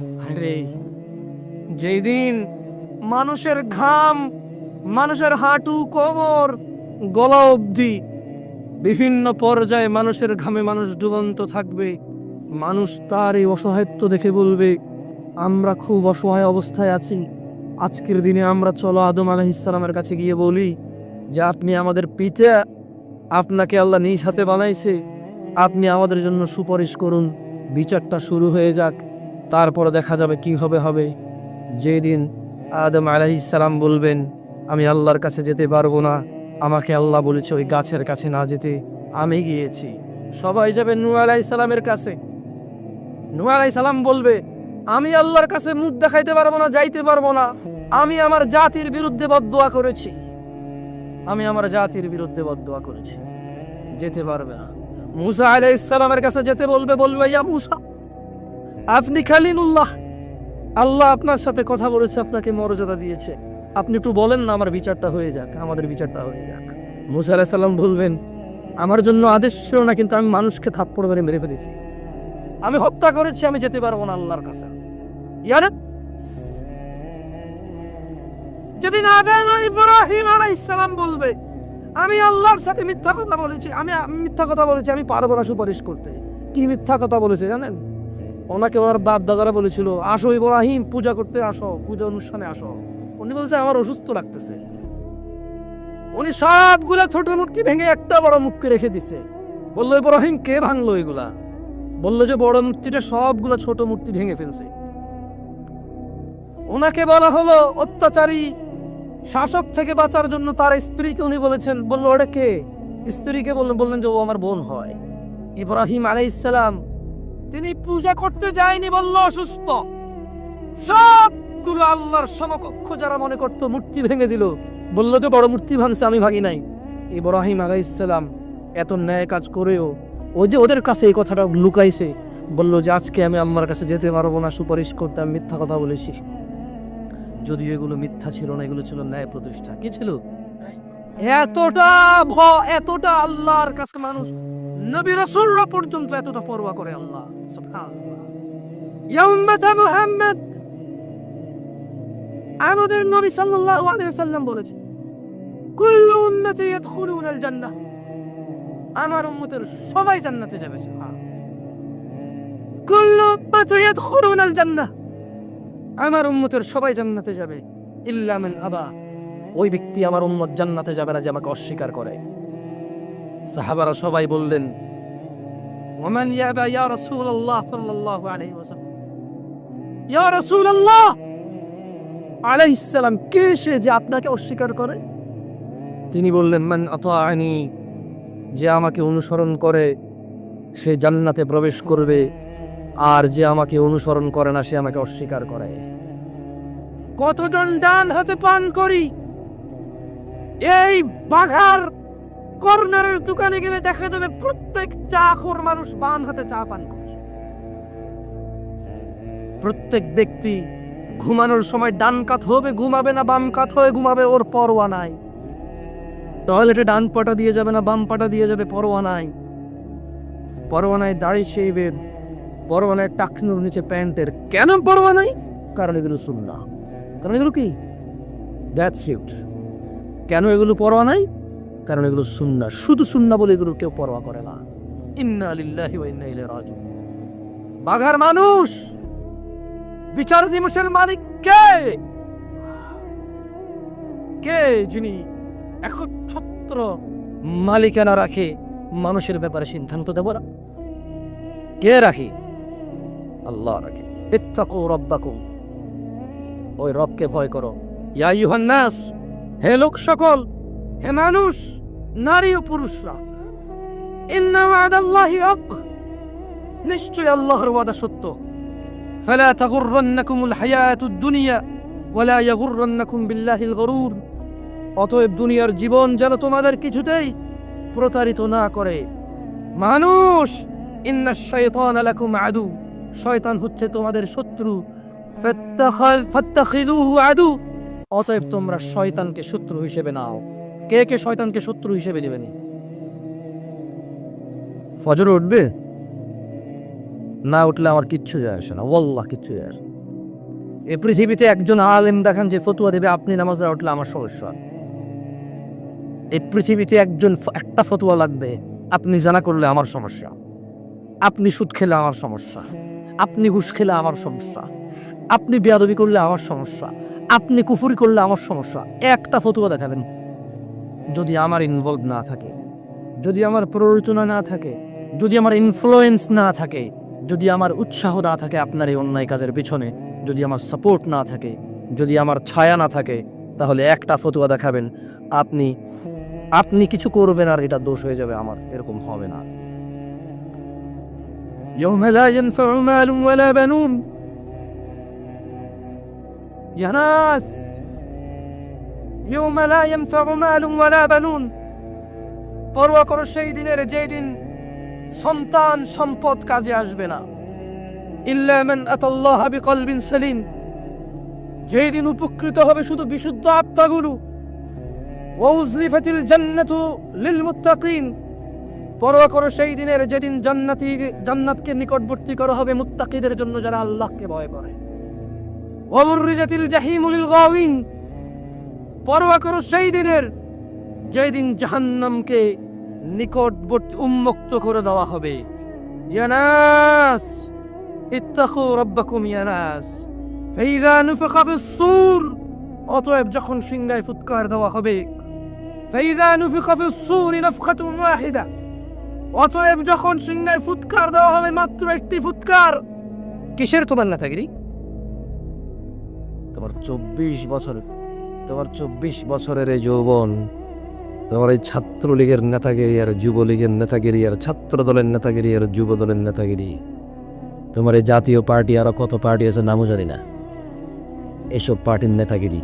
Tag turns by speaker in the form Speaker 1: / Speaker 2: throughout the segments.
Speaker 1: আরে যেই দিন মানুষের ঘাম, মানুষের হাঁটু, কোমর, গলা অবধি বিভিন্ন পর্যায়ে মানুষের ঘামে মানুষ ডুবন্ত থাকবে, মানুষ তার এই অসহায়ত্ব দেখে বলবে, আমরা খুব অসহায় অবস্থায় আছি। আজকের দিনে আমরা চলো আদম আলাহিসাল্লামের কাছে গিয়ে বলি যে, আপনি আমাদের পিতা, আপনাকে আল্লাহ নিজ হাতে বানাইছে। আপনি আমাদের জন্য সুপারিশ করুন। বিচারটা শুরু হয়ে যাক। তারপরে দেখা যাবে কি হবে। হবে যেদিন আদম আলাইসালাম বলবেন, আমি আল্লাহর কাছে যেতে পারব না, আমাকে আল্লাহ বলেছে ওই গাছের কাছে না যেতে, আমি গিয়েছি। সবাই যাবে নূ আলাইসালামের কাছে। নূ আলাইসালাম বলবে, আমি আল্লাহর কাছে মুখ দেখাইতে পারব না, যাইতে পারব না। আমি আমার জাতির বিরুদ্ধে বদোয়া করেছি। আমি আমার জাতির বিরুদ্ধে বদোয়া করেছি। যেতে পারবে না। মুসা আলাইসালামের কাছে যেতে বলবে বলবে, ইয়া মুসা আপনি খালিনুল্লাহ আল্লাহ আপনার সাথে কথা বলেছে, আপনাকে মর্যাদা দিয়েছে। আপনি একটু বলেন না, আমার বিচারটা হয়ে যাক, আমাদের বিচারটা হয়ে যাক। মুসা আলাইসাল্লাম বলবেন, আমার জন্য আদেশ ছিল না, কিন্তু আমি মানুষকে থাপ্পড় মেরে মেরে ফেলেছি। আমি হত্যা করেছি, আমি যেতে পারব না আল্লাহর কাছে। ইয়ারে যেদিন আদান ইব্রাহিম আলাইসালাম বলবে, আমি আল্লাহর সাথে মিথ্যা কথা বলেছি আমি মিথ্যা কথা বলেছি, আমি পারব না সুপারিশ করতে। কি মিথ্যা কথা বলেছে জানেন? ওনাকে ওনার বাপ দাদারা বলেছিল, আসো ইব্রাহিম, পূজা করতে আসো, পূজা অনুষ্ঠানে আসো। উনি বলছে, আমার অসুস্থ লাগতেছে। উনি সবগুলা ছোট মূর্তি ভেঙে একটা বড় মুখকে রেখে দিছে। বলল, ইব্রাহিম, কে ভাঙলো এগুলা? বলল যে, বড় মূর্তিটা সবগুলো ছোট মূর্তি ভেঙে ফেলছে। ওনাকে বলা হলো, অত্যাচারী, শাসক থেকে বাঁচার জন্য তার স্ত্রীকে উনি বলেছেন। বলল, ওটা কে? স্ত্রীকে বললেন বললেন যে, ও আমার বোন হয়। ইব্রাহিম আলাইসালাম তিনি পূজা করতে যায়নি বলল অসুস্থ। সবগুলো আল্লাহর সমকক্ষ যারা মনে করতো মূর্তি ভেঙে দিল, বলল যে বড় মূর্তি ভাঙছে, আমি ভাঙি নাই। ইব্রাহিম আলাইসালাম এত ন্যায় কাজ করেও ওই যে ওদের কাছে এই কথাটা লুকাইছে, বলল যে, আজকে আমি আম্মার কাছে যেতে পারব না, সুপারিশ করতে আমি মিথ্যা কথা বলেছি। যদিও এগুলো মিথ্যা ছিল না, এগুলো ছিল ন্যায় প্রতিষ্ঠা। কি ছিল? এতটা ভ এতটা আল্লাহর কাছে মানুষ নবী রাসূলরা পর্যন্ত এতটা পরোয়া করে আল্লাহ। ইয়া উম্মাতা মুহাম্মদ। আমাদের নবী সাল্লাল্লাহু আলাইহি ওয়াসাল্লাম বলেছে কুল্লু উম্মতি আমার উম্মতের সবাই জান্নাতে যাবে কুল্লু উম্মতি আমার উম্মতের সবাই জান্নাতে যাবে, ইল্লা মান আবা। ওই ব্যক্তি আমার উম্মত জান্নাতে যাবে না যে আমাকে অস্বীকার করে। সাহাবারা সবাই বললেন ওমান ইয়াবা ইয়া রাসূলুল্লাহ সাল্লাল্লাহু আলাইহি ওয়াসাল্লাম ইয়া রাসূলুল্লাহ আলাইহিস সালাম কে সে যে আপনাকে অস্বীকার করে? তিনি বললেন, মান আতাআনি, যে আমাকে অনুসরণ করে, সে জান্নাতে প্রবেশ করবে, আর যে আমাকে অনুসরণ করে না, সে আমাকে অস্বীকার করে। কতজন ডান হাতে পান করি? এই বাঘার কর্নারের দোকানে গেলে দেখা যাবে প্রত্যেক চা খোর মানুষ বাম হাতে চা পান করছে। প্রত্যেক ব্যক্তি ঘুমানোর সময় ডান কাত হবে, ঘুমাবে না, বাম কাত হয়ে ঘুমাবে, ওর পরোয়া নাই। টয়লেটে ডান পাটা দিয়ে যাবে না, বাম পাটা দিয়ে যাবে, পরোয়া নাই। পরোয়া নাই, দাড়ি শেভের পরোয়া নাই, টাকনুর নিচে প্যান্টের। কেন পরোয়া নাই? কারণ এগুলো শুননা কারণ এগুলো কি? দ্যাটস ইট কেন এগুলো পরোয়া নাই? কারণ এগুলো সুন্না। শুধু সুন্না বলে এগুলো কেউ পরোয়া করে না। ইন্না লিল্লাহি ওয়া ইন্না ইলাইহি রাজিউন। বাঘার মানুষ! বিচার দিবসের মালিক কে? কে যিনি একচ্ছত্র মালিকানা রাখে মানুষের ব্যাপারে সিদ্ধান্ত দেব না? কে রাখে? আল্লাহ রাখে। ইত্তাকু রব্বাকুম। ওই রবকে ভয় করো। ইয়া ইউহান্নাস হে লোক সকল, হে মানুষ! নারী ও পুরুষরা। নিশ্চয় আল্লাহর ওয়াদা সত্য। ফালা তাগুররান্নাকুমুল হায়াতুদ দুনিয়া ওয়ালা ইয়াগুররান্নাকুম বিল্লাহিল গরুর। অতএব দুনিয়ার জীবন যেন তোমাদের কিছুতেই প্রতারিত না করে। মানুষ, ইন্না শাইতান লাকুম আদু। শয়তান হচ্ছে তোমাদের শত্রু। ফাত্তাখা- ফাত্তাখিযুহু আদু। অতএব তোমরা শয়তানকে শত্রু হিসেবে নাও। কে কে শয়তানকে শত্রু হিসেবে নেবেন? ফজর উঠবে? না উঠলে আমার কিচ্ছু যায় আসে না। ওয়াল্লাহ, কিচ্ছু যায় আসে এ পৃথিবীতে একজন আলেম দেখান যে ফতুয়া দেবে, আপনি নামাজ না উঠলে আমার সমস্যা। এই পৃথিবীতে একজন একটা ফতুয়া লাগবে, আপনি জানা করলে আমার সমস্যা। আপনি সুদ খেলে আমার সমস্যা। আপনি ঘুষ খেলে আমার সমস্যা। আপনি বেয়াদবি করলে আমার সমস্যা। আপনি কুফুরি করলে আমার সমস্যা। একটা ফতুয়া দেখাবেন। যদি আমার ইনভলভ না থাকে যদি আমার প্ররোচনা না থাকে যদি আমার ইনফ্লুয়েন্স না থাকে যদি আমার উৎসাহ না থাকে আপনার এই অন্যায় কাজের পিছনে যদি আমার সাপোর্ট না থাকে যদি আমার ছায়া না থাকে তাহলে একটা ফতুয়া দেখাবেন আপনি আপনি কিছু করবেন আর এটা দোষ হয়ে যাবে আমার এরকম হবে না يوم لا ينفع مال ولا بنون يا ناس পরোয়া করো সেই দিনের, যেই দিন সন্তান সম্পদ কাজে আসবে না। ইল্লা মান আতাল্লাহ বিকলবিন সালিম। যেই দিন উপকৃত হবে শুধু বিশুদ্ধ আত্মাগুলো। ওয়াউজলিফাতিল জান্নাতু লিল মুত্তাকিন পরোয়া করো সেই দিনের, যেদিন জান্নাতি, জান্নাতকে নিকটবর্তী করা হবে মুত্তাকিদের জন্য যারা আল্লাহকে ভয় করে। ওয়াবুররিজাতিল জাহিমুল গাওয়িন। পরোয়া করো সেই দিনের যেই দিন জাহান্নামকে নিকটবর্তী উন্মুক্ত করে দেওয়া হবে। ইয়ানাস ইত্তাকু রাব্বাকুম ইয়ানাস ফাইদা নুফিখা ফিস-সূর অতএব যখন সিংহায় ফুৎকার দেওয়া হবে ফাইদা নুফিখা ফিস-সূর নাফখাতুন ওয়াহিদা। অতএব যখন সিংহায় ফুৎকার দেওয়া হবে, মাত্র একটি ফুৎকার, কিসের তোমার নেতাগিরি তোমার চব্বিশ বছর তোমার চব্বিশ বছরের এই যৌবন, তোমার এই ছাত্রলীগের নেতাগিরি আর যুবলীগের নেতাগিরি আর ছাত্র দলের নেতাগিরি আর যুব দলের নেতাগিরি, তোমার এই জাতীয় পার্টি আরও কত পার্টি আছে নামও জানি না। এসব পার্টির নেতাগিরি,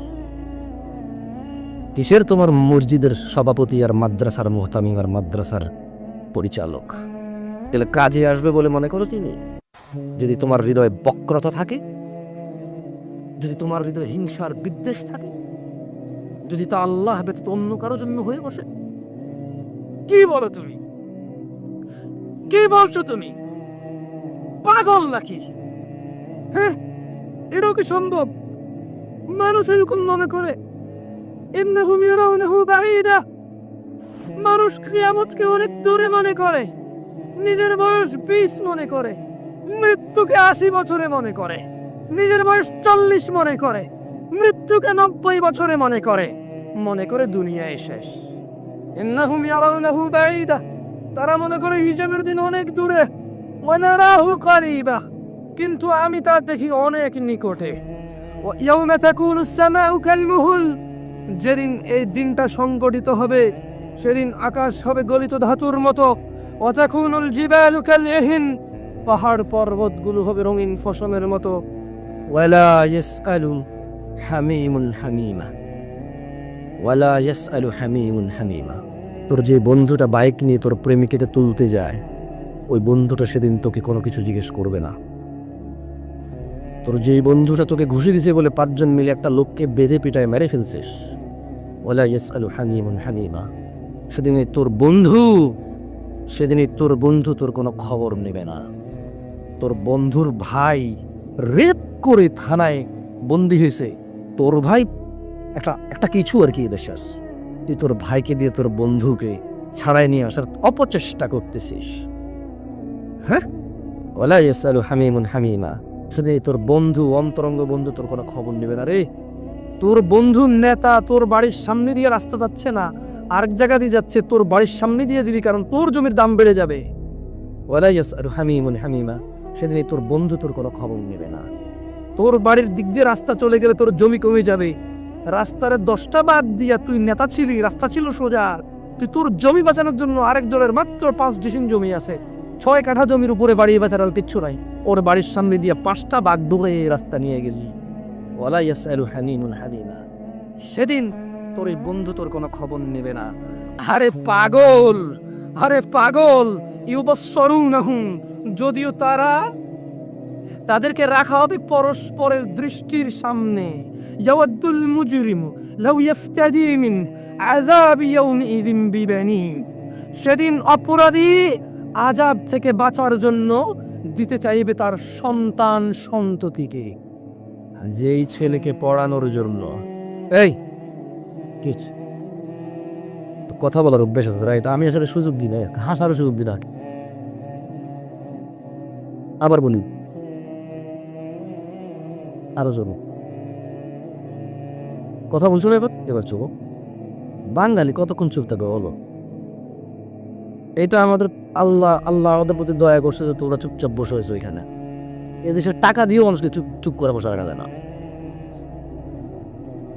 Speaker 1: কিসের তোমার মসজিদের সভাপতি আর মাদ্রাসার মোহতামিম আর মাদ্রাসার পরিচালক? তাহলে কাজে আসবে বলে মনে করো তিনি? যদি তোমার হৃদয়ে বক্রতা থাকে, যদি তোমার হৃদয়ে হিংসার বিদ্বেষ থাকে যদি তা আল্লাহ ব্যতীত অন্য কারোর জন্য হয়ে বসে? কি বলো তুমি? কি বলছো তুমি? পাগল নাকি? হ্যাঁ এটাও কি সম্ভব? মানুষ এরকম মনে করে। মানুষ কিয়ামতকে অনেক দূরে মনে করে। নিজের বয়স বিশ মনে করে। মৃত্যুকে আশি বছরে মনে করে। নিজের বয়স চল্লিশ মনে করে। মৃত্যুকে নব্বই বছরে মনে করে। মনে করে দুনিয়ায় শেষ। ইন্নাহুম ইয়ারাউনাহু বাঈদা। তারা মনে করে হিজাবের দিন অনেক দূরে। ওয়ানারাহু কারিবা। কিন্তু আমি তা দেখি অনেক নিকটে। ইয়াউমা তাকুনু সামাউ কালমুহুল। যেদিন এই দিনটা সংগঠিত হবে, সেদিন আকাশ হবে গলিত ধাতুর মতো। অতাকুনুল জিবালু কালইহিন। পাহাড় পর্বতগুলো হবে রঙিন ফসলের মতো। ওয়ালা ইয়াসআলু হামিমুন হামিমা। ওয়ালা ইয়াসআলু হামিমুন হামিমা। তোর যে বন্ধুটা বাইক নিয়ে তোর প্রেমিকাকে তুলতে যায়, ওই বন্ধুটা সেদিন তোকে কোনো কিছু জিজ্ঞেস করবে না। তোর যেই বন্ধুটা তোকে ঘুষি দিছে বলে পাঁচজন মিলে একটা লোককে বেঁধে পিটায় মেরে ফেলছিস। ওলা ইয়েস আলু হামিমুন হামিমা। সেদিনই তোর বন্ধু, সেদিনই তোর বন্ধু তোর কোনো খবর নেবে না। তোর বন্ধুর ভাই রেপ করে থানায় বন্দি হয়েছে। তোর ভাই একটা একটা কিছু আর কি দেশাস তুই তোর ভাইকে দিয়ে তোর বন্ধুকে ছাড়াই নিয়ে আসার অপচেষ্টা করতেছিস। হ্যাঁ? ওলা ইয়েস আলু হামিমুন হামিমা। শুধু তোর বন্ধু, অন্তরঙ্গ বন্ধু তোর কোনো খবর নেবে না রে। তোর বন্ধু নেতা তোর বাড়ির সামনে দিয়ে রাস্তা যাচ্ছে না। আরেক জায়গা দিয়ে যাচ্ছে তোর বাড়ির সামনে দিয়ে দিবি কারণ তোর জমির দাম বেড়ে যাবে। ওয়ালাইয়াস আর হামিমুন হামিমা। সেদিন তোর বন্ধু তোর কোনো খবর নেবে না। তোর বাড়ির দিক দিয়ে রাস্তা চলে গেলে তোর জমি কমে যাবে। রাস্তার দশটা বাদ দিয়া তুই নেতা ছিলি, রাস্তা ছিল সোজা। তুই তোর জমি বাঁচানোর জন্য আরেকজনের মাত্র পাঁচ ডিসিম জমি আছে। ছয় কাঠা জমির উপরে বাড়ি বাঁচানোর কিচ্ছু নাই। ওর বাড়ির সামনে দিয়ে পাঁচটা বাঘ ডুবে রাস্তা নিয়ে গেলি। সেদিন তোর এই বন্ধু তোর কোনো খবর নেবে না। আরে পাগল! আরে পাগল! ইউবসরুনাহুম যদিও তারা তাদেরকে রাখা হবে পরস্পরের দৃষ্টির সামনে। ইয়াওয়াদ্দুল মুজরিমু লাউ ইফতাদি মিন আযাব ইয়াউমিযিন বিবানি। সেদিন অপরাধী আজাব থেকে বাঁচার জন্য দিতে চাইবে তার সন্তান সন্ততিকে। যেই ছেলেকে পড়ানোর জন্য। এই! কিছু কথা বলার অভ্যেস আছে রাইট? আমি আসলে সুযোগ দিই না হাসারও সুযোগ দিই না। আবার বলি। আরও জোর। কথা বলছো এবার? এবার চুপ। বাঙালি কতক্ষণ চুপ থাকবে বলো? এটা আমাদের আল্লাহ আল্লাহ আমাদের প্রতি দয়া করছে যে তোমরা চুপচাপ বসে হয়েছো এখানে। এদেশের টাকা দিয়েও মানুষকে চুপ চুপ করে বসে রাখা যায় না।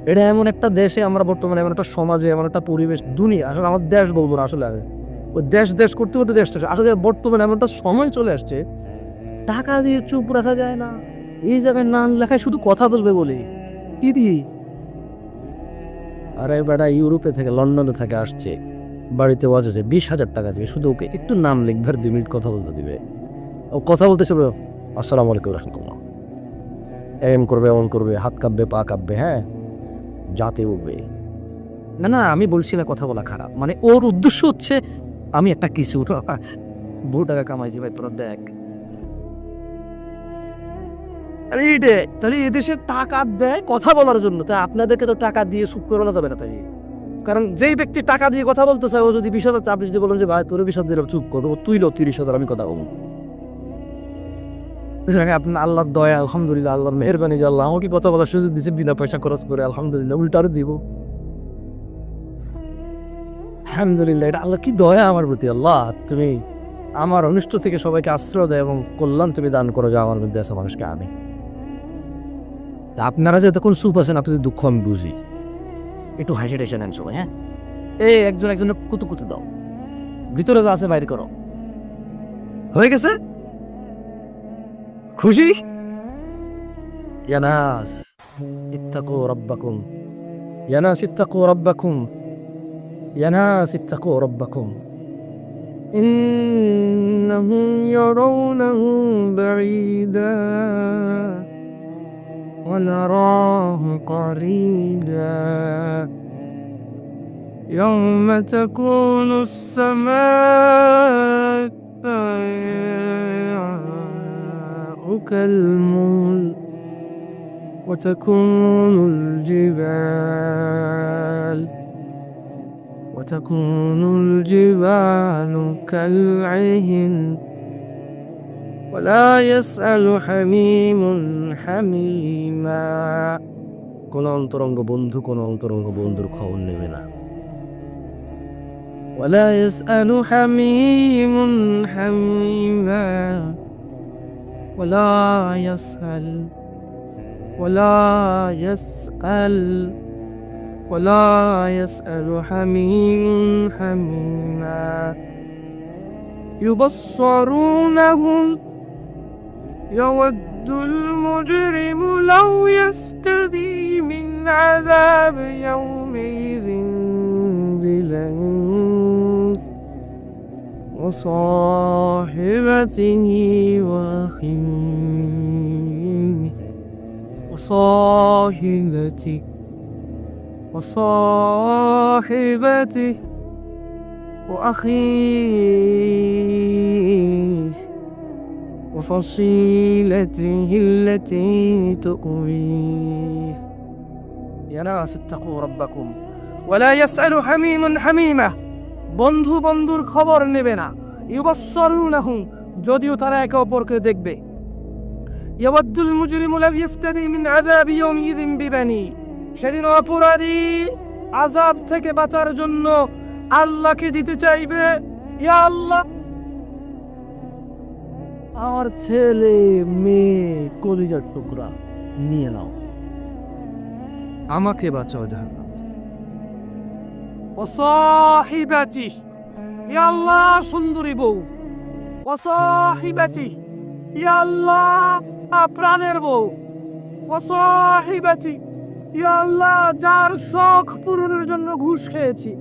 Speaker 1: এটা এমন একটা দেশে আমরা বর্তমানে, এমন একটা সমাজে, এমন একটা পরিবেশ, দুনিয়া, আসলে আমার দেশ বলব না আসলে আগে। ওই দেশ দেশ করতে করতে শেষ। আসলে বর্তমানে এমন একটা সময় চলে আসছে। টাকা দিয়ে চুপ রাখা যায় না। এই জায়গায় নাম লেখায় শুধু কথা বলবে বলে। কি দিয়ে? আরে বেটা ইউরোপে থেকে লন্ডনে থেকে আসছে। বাড়িতে ওয়াজ আছে বিশ হাজার টাকা দিবে। শুধু ওকে একটু নাম লিখবে আর দুই মিনিট কথা বলতে দিবে। ও কথা বলতে শুরু আসসালামু আলাইকুম রহমতুল্লাহ। এম করবে এমন করবে হাত কাঁপবে পা কাঁপবে হ্যাঁ? যাতে উঠবে। না না আমি বলছি না কথা বলা খারাপ। মানে ওর উদ্দেশ্য হচ্ছে আমি একটা কিছু বহু টাকা কামাইছি ভাই তোরা দেখ। তাহলে এদেশে টাকা দেয় কথা বলার জন্য। তাই আপনাদেরকে তো টাকা দিয়ে সুখ করানো যাবে না তাই। কারণ যেই ব্যক্তি টাকা দিয়ে কথা বলতে চায় ও যদি বিশ হাজার চাপ যদি বলেন যে, ভাই, তোর বিশ হাজার চুপ করো ও তুইলো তিরিশ হাজার, আমি কথা বলব। আপনার আল্লাহর দয়া, আলহামদুলিল্লাহ, আল্লাহর মেহরবানি যে আল্লাহ আমাকে কথা বলার সুযোগ দিচ্ছে বিনা পয়সা খরচ করে আলহামদুলিল্লাহ, উল্টারও দিব। আলহামদুলিল্লাহ, এটা আল্লাহ কি দয়া আমার প্রতি, আল্লাহ, তুমি আমার অনিষ্ট থেকে সবাইকে আশ্রয় দেয় এবং কল্যাণ তুমি দান করো, যা আমার মধ্যে আছে মানুষকে আমি তা আপনারা যে তখন সুপ আছেন আপনাদের দুঃখ আমি বুঝি একটু হাসি টেসে নেন সবাই হ্যাঁ এই একজন একজনের কুতু কুতু দাও ভিতরে যা আছে বাইরে করো হয়ে গেছে খুশি ইয়ানাস ইত্তাকু রাব্বাকুম ইয়ানাস ইত্তাকু রাব্বাকুম ইয়ানাস ইত্তাকু রাব্বাকুম إنهم يرونه بعيدا ونراه قريبا. يوم تكون السماء كالمول وتكون الجبال وتكون الجبال كالعهن. ولا يسأل حميم حميما কোন অন্তরঙ্গ বন্ধু কোন অন্তরঙ্গ বন্ধুর খবর নেবে না ولا يسأل حميم حميما ولا يسأل ولا يسأل ولا يسأل حميم حميما يبصرونهم يود المجرم لو يستدي من عذاب يومئذ بلنك وصاحبته وأخيه وصاحبته وصاحبته وأخيه وفصيلته التي تؤويه يا ناس اتقوا ربكم ولا يسأل حميم حميمة বন্ধু বন্ধুর খবর নেবে না ইউবাসসারুনাহুম যদিও তারা একে অপরকে দেখবে ইয়াওয়াদ্দুল মুজরিমু লাম ইফতাদি মিন আযাবি ইয়াউমিযিন বিবানি সেদিন অপরাধী আজাব থেকে বাঁচার জন্য আল্লাহকে দিতে চাইবে ইয়া আল্লাহ আমার ছেলে, মেয়ে, কলিজার টুকরা নিয়ে নাও। আমাকে বাঁচাও, জাহান্নাম। ওসাহিবাতি ইয়া সুন্দরী বউ। ওসাহিবাতি ইয়া প্রাণের বউ। ওসাহিবাতি ইয়া যার শখ পূরণের জন্য ঘুষ খেয়েছি।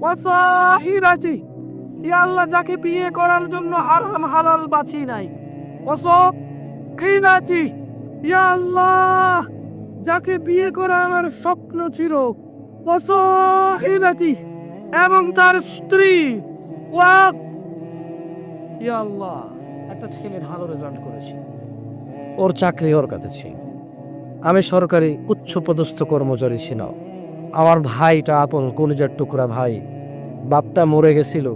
Speaker 1: ওয়াসাহিরাতি ইয়াল্লাহ যাকে বিয়ে করার জন্য হারাম হালাল বাছি নাই। অসব ঘৃণাচি ইয়া আল্লাহ, যাকে বিয়ে করা আমার স্বপ্ন ছিল অসহিবাতি এবং তার স্ত্রী, ওয়াক। ইয়া আল্লাহ, একটা ছেলে ভালো রেজাল্ট করেছে। ওর চাকরি ওর কাছে ছিল। আমি সরকারি উচ্চপদস্থ কর্মচারী ছিলাম আমার ভাইটা আপন কলিজার টুকরা ভাই। বাপটা মরে গেছিল।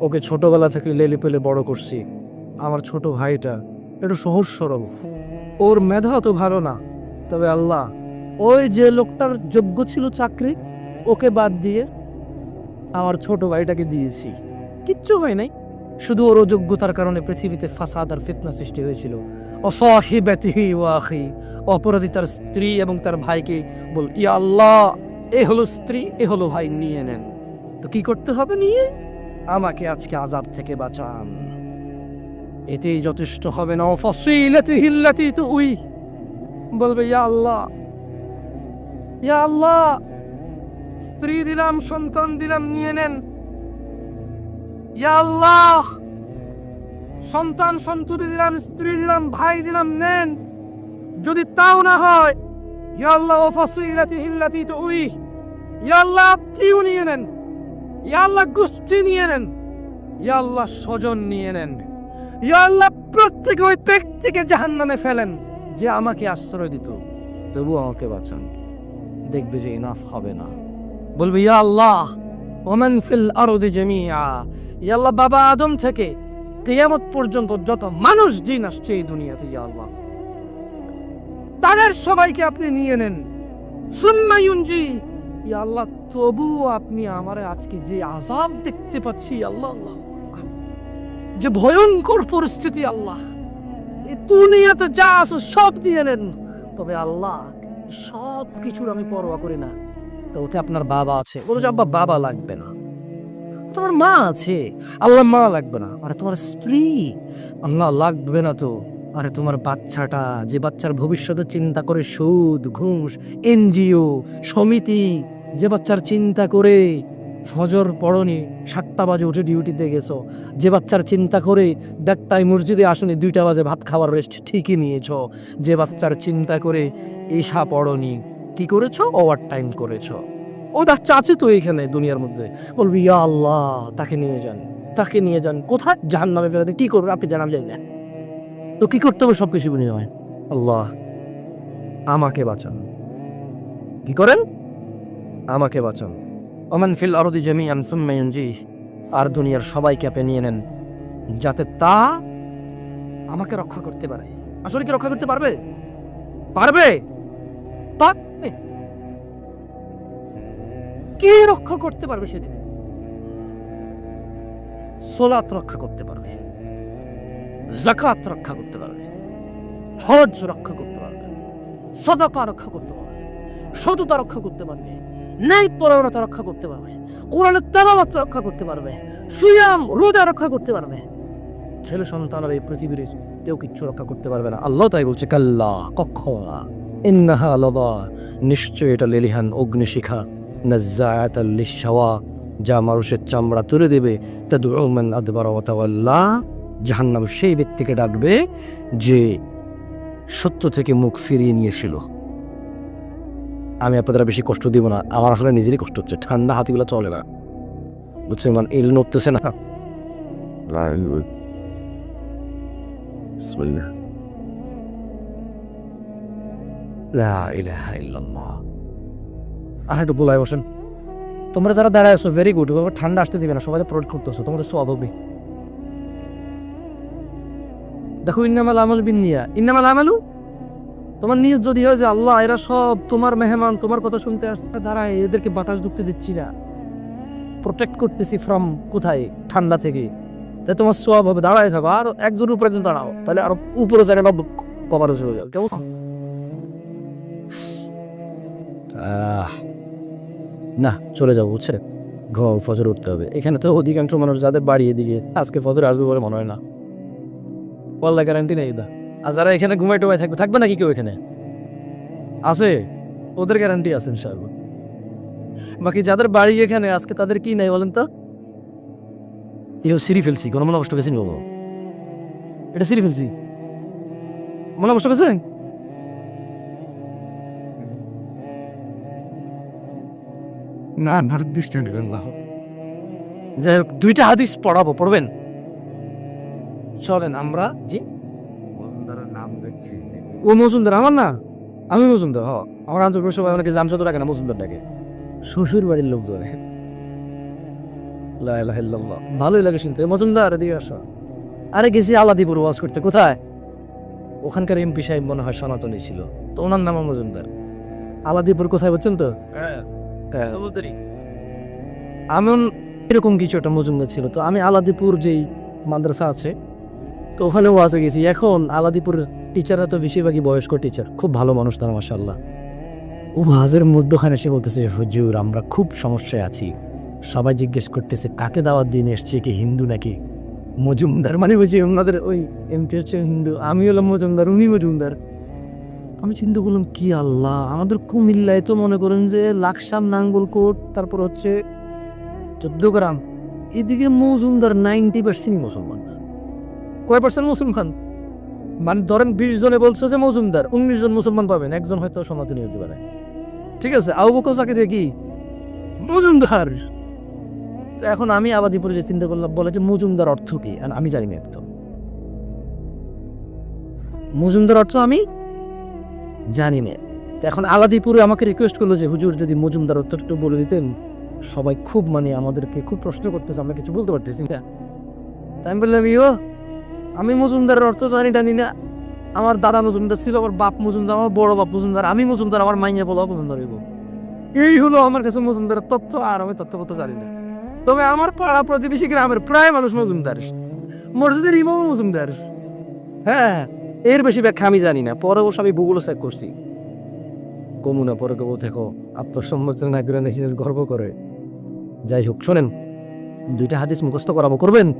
Speaker 1: ওকে ছোটবেলা থেকে লেলি পেলে বড় করছি। আমার ছোট ভাইটা। একটু সহজ সরল ওর মেধা তো ভালো না। তবে আল্লাহ, ওই যে লোকটার যোগ্য ছিল চাকরি, ওকে বাদ দিয়ে আমার ছোট ভাইটাকে দিয়েছি। কিচ্ছু হয় নাই। শুধু ওর অযোগ্যতার কারণে পৃথিবীতে ফাসাদ আর ফিতনা সৃষ্টি হয়েছিল। অসহিবাতিহি ওয়াহি অপরাধী তার স্ত্রী এবং তার ভাইকে বল, ইয়া আল্লাহ, এ হলো স্ত্রী, এ হলো ভাই, নিয়ে নেন। তো কি করতে হবে নিয়ে? আমাকে আজকে আজাব থেকে বাঁচান। এতেই যথেষ্ট হবে না। ফসিলাতি হিল্লাতি তো উই বলবে, ইয়া আল্লাহ ইয়া আল্লাহ, স্ত্রী দিলাম, সন্তান দিলাম, নিয়ে নেন। ইয়া আল্লাহ, সন্তান সন্ততি দিলাম, স্ত্রী দিলাম, ভাই দিলাম, নেন। যদি তাও না হয়, ইয়া আল্লাহ ফসিলাতি হিল্লাতি তো উই ইয়া আল্লাহ আত্মীয় নিয়ে নেন। ইয়া আল্লাহ, গোষ্ঠী নিয়ে নেন। ইয়া আল্লাহ, স্বজন নিয়ে নেন। আল্লাহ, প্রত্যেক ওই ব্যক্তিকে জাহান্নামে ফেলেন যে আমাকে আশ্রয় দিত। তবু আমাকে বাঁচান। দেখবে যে ইনাফ হবে না। বলবে, ইয়া আল্লাহ, ওমান ফিল আরদি জামিয়া ইয়া আল্লাহ, বাবা আদম থেকে কিয়ামত পর্যন্ত যত মানুষ জিন আসছে এই দুনিয়াতে, ইয়া আল্লাহ। তাদের সবাইকে আপনি নিয়ে নেন। সুম্মায়ুনজি ইয়া আল্লাহ, তবুও আপনি আমারে আজকে যে আজাব দেখতে পাচ্ছি আল্লাহ আল্লাহ। যে ভয়ঙ্কর পরিস্থিতি আল্লাহ। দুনিয়াতে যা আছে সব দিয়ে নেন। তবে আল্লাহ সব কিছুর আমি পরোয়া করি না। তো ওতে আপনার বাবা আছে। বলো যে, আব্বা, বাবা লাগবে না। তোমার মা আছে। আল্লাহ মা লাগবে না। আরে তোমার স্ত্রী? আল্লাহ লাগবে না তো। আরে তোমার বাচ্চাটা, যে বাচ্চার ভবিষ্যতে চিন্তা করে সুদ, ঘুষ, এনজিও, সমিতি, যে বাচ্চার চিন্তা করে ফজর পড়নি, সাতটা বাজে উঠে ডিউটিতে গেছো। যে বাচ্চার চিন্তা করে দেড়টায় মসজিদে আসনি, দুইটা বাজে ভাত খাওয়ার রেস্ট ঠিকই নিয়েছ। যে বাচ্চার চিন্তা করে এসা পড়নি, কি করেছ? ওভার টাইম করেছ। ও বাচ্চা আছে তো এইখানে দুনিয়ার মধ্যে। বলবি, ইয়া আল্লাহ, তাকে নিয়ে যান, তাকে নিয়ে যান। কোথায়? জাহান নামে ফেরাতে কি করবে? আপনি জানালেন না। তো কি করতে হবে? সব কিছু বিনিময় আল্লাহ, আমাকে বাঁচান। কি করেন? আমাকে বাঁচান। ওমান ফিল আরদি জামিআন সুম্মা ইউনজি আর দুনিয়ার সবাইকে আপনি নিয়ে নেন, যাতে তা আমাকে রক্ষা করতে পারে। আসলে কি রক্ষা করতে পারবে? পারবে? কে রক্ষা করতে পারবে সেদিন? সোলাত রক্ষা করতে পারবে। জাকাত রক্ষা করতে পারবে। হজ রক্ষা করতে পারবে। সদাকা রক্ষা করতে পারবে। সততা রক্ষা করতে পারবে। ন্যায় পরায়ণতা রক্ষা করতে পারবে। কোরআনের তেলাওয়াত রক্ষা করতে পারবে। সুয়াম, রোজা রক্ষা করতে পারবে। ছেলে সন্তানের এই পৃথিবীর কেউ কিচ্ছু রক্ষা করতে পারবে না। আল্লাহ তাই বলছে, কাল্লা কখনা ইন্নাহা লাদা নিশ্চয় এটা লেলিহান অগ্নিশিখা, নাজ্জায়াতাল লিশাওয়া যা মানুষের চামড়া তুলে দেবে। তাদউমান আদবারা ওয়া তাওয়াল্লা। জাহান্নাম সেই ব্যক্তিকে ডাকবে যে সত্য থেকে মুখ ফিরিয়ে নিয়েছিল। আমি আপনাদের বেশি কষ্ট দিব না। আমার আসলে নিজেরই কষ্ট হচ্ছে। ঠান্ডা হাতিগুলো চলে না। বুঝছেন মানে এল নড়তেছে না। আর একটু বলাই বসেন। তোমরা যারা দাঁড়ায় আছো ভেরি গুড ঠান্ডা আসতে দিবে না সবাই প্রোডাক্ট করতেছো তোমাদের স্বাভাবিক দেখো ইন্নামাল আমল বিন নিয়া ইন্নামাল আমালু? তোমার নিয়ত যদি হয় যে আল্লাহ, এরা সব তোমার মেহমান, তোমার কথা শুনতে আসছে, দাঁড়ায়, এদেরকে বাতাস ঢুকতে দিচ্ছি না। প্রোটেক্ট করতেছি ফ্রম কোথায়? ঠান্ডা থেকে। তাই তোমার সব হবে, দাঁড়ায় থাকো, আর একজন উপরে দাঁড়াও। তাহলে আরও উপরে যায় না কভার হয়ে যাবে, কেমন? না, চলে যাব, বুঝছে? ঘর, ফজর উঠতে হবে। এখানে তো অধিকাংশ মানুষ যাদের বাড়ি এদিকে, আজকে ফজর আসবে বলে মনে হয় না। পাল্লা গ্যারান্টি নেই, দা। আর যারা এখানে ঘুমাই টুমাই থাকবে থাকবে নাকি কেউ এখানে? আছে? ওদের গ্যারান্টি আছে ইনশাআল্লাহ। বাকি যাদের বাড়ি এখানে আজকে তাদের কি নাই বলেন তো? ইও সিঁড়ি ফেলছি কোনো মনে কষ্ট গেছি বাবু? এটা সিঁড়ি ফেলছি। মনে কষ্ট গেছে?
Speaker 2: না না।
Speaker 1: যাই হোক দুইটা হাদিস পড়াবো পড়বেন? চলেন আমরা জি?
Speaker 2: বন্দার নাম দেখছি।
Speaker 1: ও মজুমদার আমার না? আমি মজুমদার হ। আমার সবাই অনেকে জামশাদ ডাকে না মজুমদার ডাকে শ্বশুর বাড়ির লোকজন। লা ইলাহা ইল্লাল্লাহ। ভালোই লাগে শুনতে। মজুমদার এদিকে আসো। আরে গেছি আলাদিপুর ওয়াজ করতে কোথায়? ওখানকার এমপি সাহেব মনে হয় সনাতনী ছিল। তো ওনার নাম মজুমদার। আলাদিপুর কোথায় বলছেন তো? হ্যাঁ। আমি এরকম কিছু একটা মজুমদার ছিল। তো আমি আলাদিপুর যেই মাদ্রাসা আছে তো ওখানে ওয়াজে গেছি। এখন আলাদিপুর টিচাররা তো বেশিরভাগই বয়স্ক টিচার খুব ভালো মানুষ তারা মাসাল্লাহ ওয়াজের মধ্যখানে সে বলতেছে, হুজুর, আমরা খুব সমস্যায় আছি। সবাই জিজ্ঞেস করতেছে, কাকে দাওয়াত দিন এসছে? কি হিন্দু নাকি? মজুমদার মানে বুঝি ওনাদের ওই এমপি হচ্ছে হিন্দু, আমি হলাম মজুমদার, উনি মজুমদার। আমি চিন্তা করলাম, কি আল্লাহ, আমাদের কুমিল্লায় তো মনে করেন যে লাকসাম নাঙ্গলকোট তারপর হচ্ছে চোদ্দ গ্রাম। এদিকে মজুমদার নাইনটি পার্সেন্টই মুসলমান। কয় পার্সেন্ট মুসলমান মানে ধরেন বিশ জনে বলছে যে মজুমদার, উনিশ জন মুসলমান পাবেন, একজন হয়তো সনাতনী হতে পারে ঠিক আছে, আবু বকর চাকরি দিয়ে কি? মজুমদার। তো এখন আমি আবাদিপুরে যে চিন্তা করলাম, বলে যে মজুমদার অর্থ কি? আমি জানি না একদম মজুমদার অর্থ আমি জানি না। এখন আলাদিপুরে আমাকে রিকোয়েস্ট করল যে, হুজুর, যদি মজুমদার অর্থ একটু বলে দিতেন, সবাই খুব মানে আমাদেরকে খুব প্রশ্ন করতেছে, আমরা কিছু বলতে পারতেছি না। তাই আমি বললাম, ইয়ো আমি মজুমদারের অর্থ জানি টানি না। আমার দাদা মজুমদার ছিল, আমার বাপ মজুমদার, আমার বড় বাপ মজুমদার, আমি মজুমদার, আমার মাইয়া বলা মজুমদার হইব। এই হলো আমার কাছে মজুমদারের তথ্য, আর আমি তথ্য জানি না। তবে আমার পাড়া প্রতিবেশী গ্রামের প্রায় মানুষ মজুমদার। মসজিদের ইমাম মজুমদার। হ্যাঁ এর বেশি ব্যাখ্যা আমি জানি না, পরে অবশ্য আমি ভূগোল চেক করছি। কমুনা পরে কেবল দেখো আত্মসম্মোচন না করে গর্ব করে। যাই হোক, শোনেন, দুইটা হাদিস মুখস্থ করাবো, করবেন?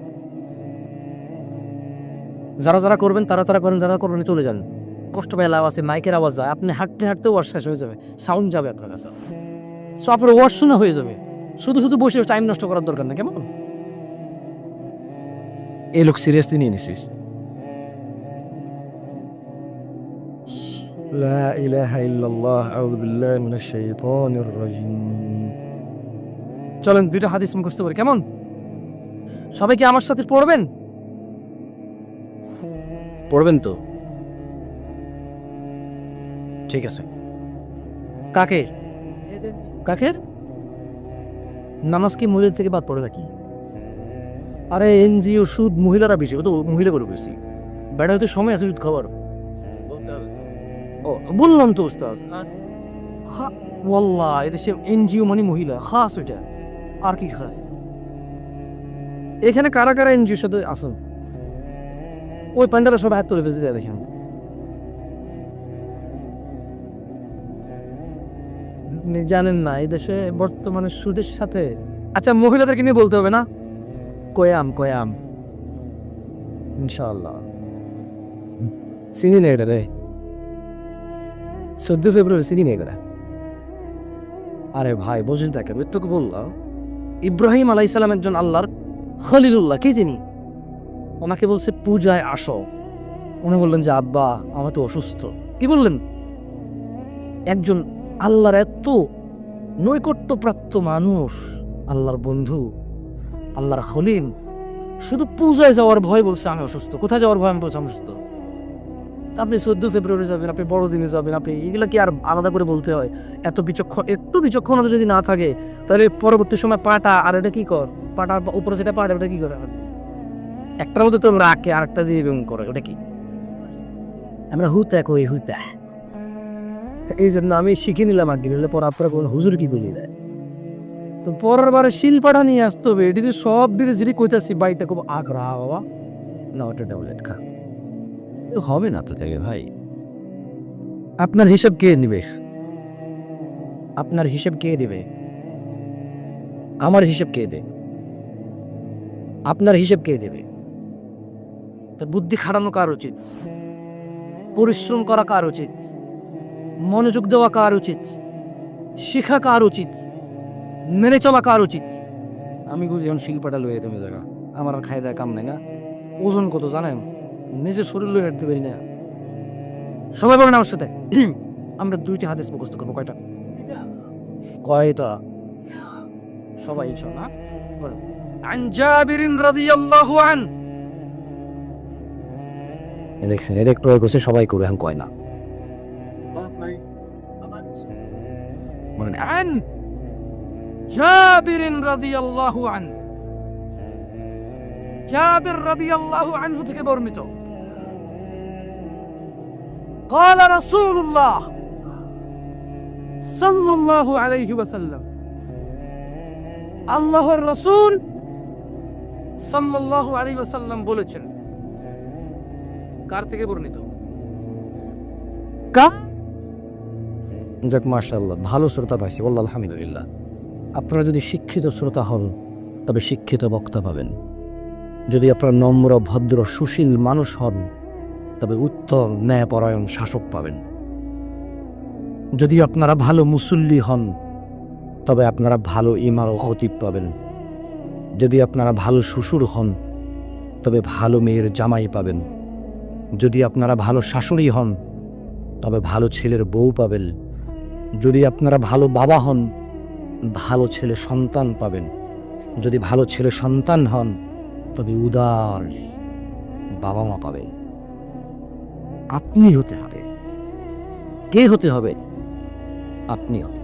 Speaker 1: যারা যারা করবেন তারা তারা করেন যারা করবেন চলে যান কষ্ট পায় লাভ আছে মাইকের আওয়াজ যায় আপনি হাঁটতে হাঁটতে ওয়াশ শেষ হয়ে যাবে সাউন্ড যাবে আপনার কাছে সো আপনার ওয়াশ শোনা হয়ে যাবে শুধু শুধু বসে টাইম নষ্ট করার দরকার না কেমন এই লোক সিরিয়াসলি নিয়ে নিছিস لا إله إلا الله أعوذ بالله من الشيطان الرجيم চলেন দুইটা হাদিস মুখস্থ করি কেমন সবাই কি আমার সাথে পড়বেন পড়বেন তো? ঠিক আছে। কাকের? কাকের? নামাজ কি মহিলা থেকে বাদ পড়ে নাকি? আরে, এনজিও সুদ মহিলারা বেশি তো মহিলা করে বেশি। বেড়া হয়তো সময় আছে সুদ খাবার ও, বললাম তো উস্তাদ। হা, ওয়াল্লাহ এদেশে এনজিও মানে মহিলা, খাস ওইটা। আর কি খাস? এখানে কারা কারা এনজিওর সাথে আসেন ওই প্যান্ডেলের সব হাত তুলে ফেসে যায় দেখেন জানেন না, এই দেশে বর্তমানে সুদের সাথে আচ্ছা মহিলাদেরকে নিয়ে বলতে হবে না? কয়াম কয়াম। ইনশাআল্লাহ। চিনি না রে। চোদ্দ ফেব্রুয়ারি চিনি না আরে ভাই, বোঝেন তাকে মৃত্যুকে বললাম। ইব্রাহিম আলাইসালাম একজন আল্লাহর খলিলুল্লাহ, কে তিনি? ওনাকে বলছে, পূজায় আসো। উনি বললেন যে, আব্বা, আমার তো অসুস্থ। কি বললেন? একজন আল্লাহর এত নৈকট্যপ্রাপ্ত মানুষ, আল্লাহর বন্ধু, আল্লাহর খলিল, শুধু পূজায় যাওয়ার ভয় বলছে, আমি অসুস্থ। কোথায় যাওয়ার ভয়? আমি বলছি, আমি অসুস্থ। আপনি চোদ্দ ফেব্রুয়ারি যাবেন, আপনি বড়দিনে যাবেন, আপনি এগুলো কি আর আলাদা করে বলতে হয়? এত বিচক্ষণ, একটু বিচক্ষণতা যদি না থাকে, তাহলে পরবর্তী সময় পাটা, আর এটা কি কর? পাটার উপরে যেটা পাটা, ওটা কি করে? একটার মধ্যে তো রাখে আর একটা দিয়ে এবং করে ওটা কি? আমরা হুতা কই হুতা। এই জন্য আমি শিখে নিলাম আর কি নইলে পর আপনারা কোন হুজুর কি বলি দেয় তো পরের বারে শিলপাটা নিয়ে আসতে হবে এটিতে সব দিকে যদি কইতাছি বাড়িটা খুব আগ্রহ বাবা। না ওটা ট্যাবলেট খা।
Speaker 2: তো হবে না তো থেকে ভাই।
Speaker 1: আপনার হিসাব কে নিবে? আপনার হিসাব কে দিবে? আমার হিসাব কে দে? আপনার হিসাব কে দেবে? বুদ্ধি খাটানো কার উচিত পরিশ্রম করা কার উচিত মনোযোগ দেওয়া কার উচিত শিখা কার উচিত মেনে চলা কার উচিত আমি বুঝি এখন শিল্পাটা লয়ে তুমি জায়গা আমার আর খাই দেয় কাম নাই না ওজন কত জানেন নিজের শরীর লয়ে রাখতে পারি না সবাই বলেন আমার সাথে আমরা দুইটা হাদিস মুখস্থ করবো কয়টা কয়টা সবাই ইচ্ছা না বলেন। عن جابر رضي الله عنه দেখছেন এর একটু এগোছে সবাই করে এখন কয় না
Speaker 2: বলেন
Speaker 1: عن جابر رضي الله عنه جابر رضي الله عنه থেকে বর্ণিত قال رسول الله صلى الله عليه وسلم আল্লাহর রসুল সাল্লাল্লাহু আলাইহি ওয়াসাল্লাম বলেছেন কার থেকে বর্ণিত কা
Speaker 3: যাক ভালো শ্রোতা পাইছি বলল আলহামদুলিল্লাহ। আপনারা যদি শিক্ষিত শ্রোতা হন, তবে শিক্ষিত বক্তা পাবেন। যদি আপনারা নম্র, ভদ্র, সুশীল মানুষ হন, তবে উত্তম, ন্যায়পরায়ণ শাসক পাবেন। যদি আপনারা ভালো মুসল্লি হন, তবে আপনারা ভালো ইমার খতিব পাবেন। যদি আপনারা ভালো শ্বশুর হন, তবে ভালো মেয়ের জামাই পাবেন। যদি আপনারা ভালো শাশুড়ি হন, তবে ভালো ছেলের বউ পাবেন। যদি আপনারা ভালো বাবা হন, ভালো ছেলে সন্তান পাবেন। যদি ভালো ছেলে সন্তান হন, তবে উদার বাবা মা পাবে আপনি হতে হবে। কে হতে হবে? আপনি হতে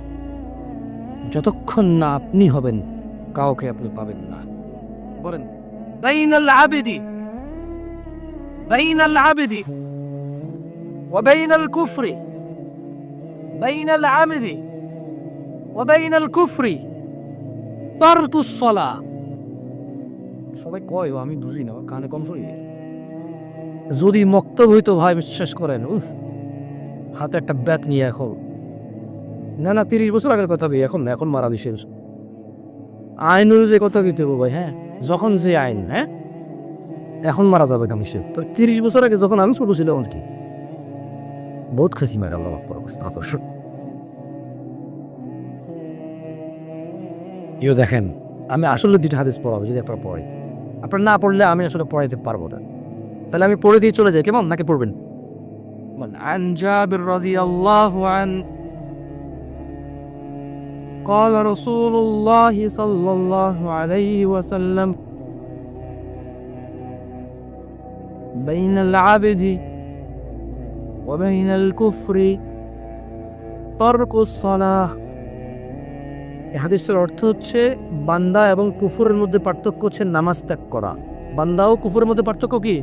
Speaker 3: যতক্ষণ না আপনি হবেন, কাউকে আপনি পাবেন না।
Speaker 1: বলেন, বাইনাল আবেদি। بين العبد وبين الكفر بين العبد وبين الكفر ترك الصلاة
Speaker 3: সবাই কয় ও আমি বুঝি না ও কানে কম শুনি যদি মক্ত হইতো ভাই বিশ্বাস করেন উফ হাতে একটা ব্যাট নিয়ে এখন না না তিরিশ বছর আগের কথা ভাই এখন না, এখন মারা দিছে আইন অনুযায়ী কথা কইতে হবে ভাই হ্যাঁ যখন যে আইন হ্যাঁ এখন মারা যাবে কামিশে তো তিরিশ বছর আগে যখন আমি ছোট ছিল কি বহুত খাসি মারা আল্লাহ আকবর অবস্থা তো ইও দেখেন আমি আসলে দুইটা হাদিস পড়াবো যদি আপনারা পড়াই আপনার না পড়লে আমি আসলে পড়াইতে পারবো না তাহলে আমি পড়ে দিয়ে চলে যাই কেমন নাকি পড়বেন
Speaker 1: عن جابر رضي الله عنه قال رسول الله صلى الله عليه وسلم بين العبد وبين الكفر ترك الصلاة
Speaker 3: এই হাদিসটার অর্থ হচ্ছে বান্দা এবং কুফুরের মধ্যে পার্থক্য হচ্ছে নামাজ ত্যাগ করা বান্দা ও কুফুরের মধ্যে পার্থক্য কি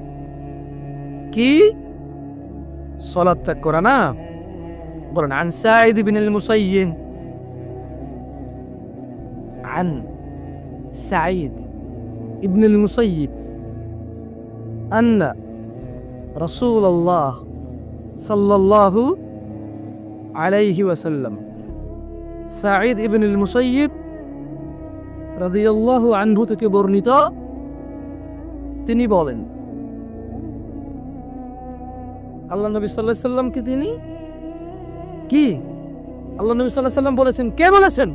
Speaker 3: কি সলাৎ ত্যাগ করা না
Speaker 1: بلن عن سعيد بن المسيب عن سعيد
Speaker 3: ابن المسيب أن رسول الله
Speaker 1: صلى الله عليه وسلم سعيد ابن المسيب رضي الله عنه থেকে বর্ণিত তিনি বলেন আল্লাহ নবী সাল্লাহ সাল্লামকে তিনি কি আল্লাহ নবী সাল্লাহ সাল্লাম বলেছেন কে বলেছেন